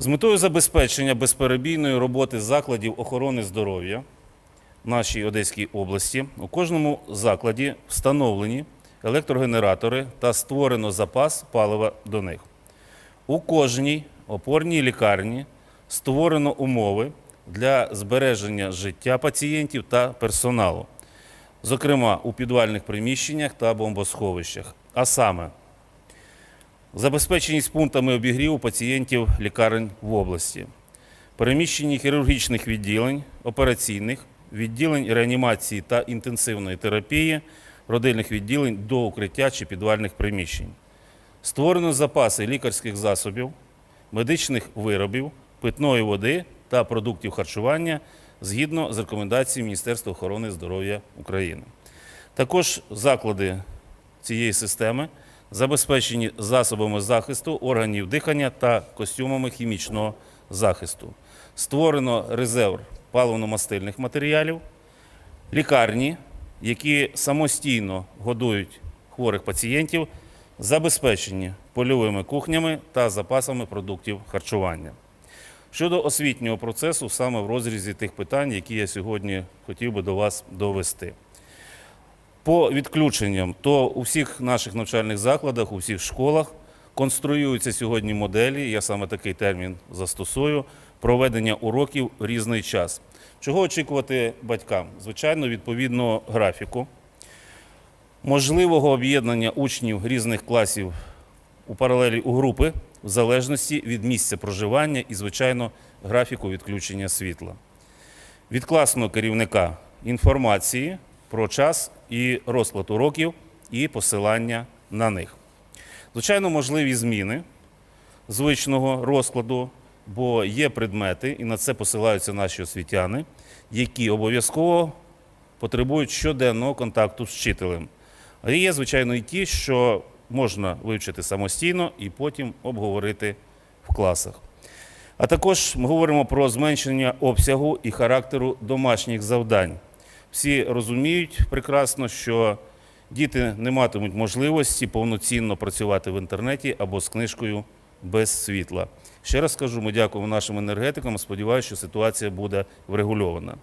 З метою забезпечення безперебійної роботи закладів охорони здоров'я в нашій Одеській області у кожному закладі встановлені електрогенератори та створено запас палива до них. У кожній опорній лікарні створено умови для збереження життя пацієнтів та персоналу, зокрема у підвальних приміщеннях та бомбосховищах. А саме, забезпеченість пунктами обігріву пацієнтів лікарень в області, переміщені хірургічних відділень, операційних, відділень реанімації та інтенсивної терапії, родильних відділень до укриття чи підвальних приміщень. Створено запаси лікарських засобів, медичних виробів, питної води та продуктів харчування згідно з рекомендаціями Міністерства охорони здоров'я України. Також заклади цієї системи забезпечені засобами захисту органів дихання та костюмами хімічного захисту. Створено резерв паливно-мастильних матеріалів, лікарні, які самостійно годують хворих пацієнтів, забезпечені польовими кухнями та запасами продуктів харчування. Щодо освітнього процесу, саме в розрізі тих питань, які я сьогодні хотів би до вас довести. По відключенням, то у всіх наших навчальних закладах, у всіх школах конструюються сьогодні моделі, я саме такий термін застосую, проведення уроків в різний час. Чого очікувати батькам? Звичайно, відповідно графіку, можливого об'єднання учнів різних класів у паралелі у групи в залежності від місця проживання і, звичайно, графіку відключення світла. Від класного керівника інформації про час і розклад уроків і посилання на них. Звичайно, можливі зміни звичного розкладу, бо є предмети, і на це посилаються наші освітяни, які обов'язково потребують щоденного контакту з вчителем. А є, звичайно, і ті, що можна вивчити самостійно і потім обговорити в класах. А також ми говоримо про зменшення обсягу і характеру домашніх завдань. Всі розуміють прекрасно, що діти не матимуть можливості повноцінно працювати в інтернеті або з книжкою без світла. Ще раз кажу, ми дякуємо нашим енергетикам. Сподіваюся, що ситуація буде врегульована.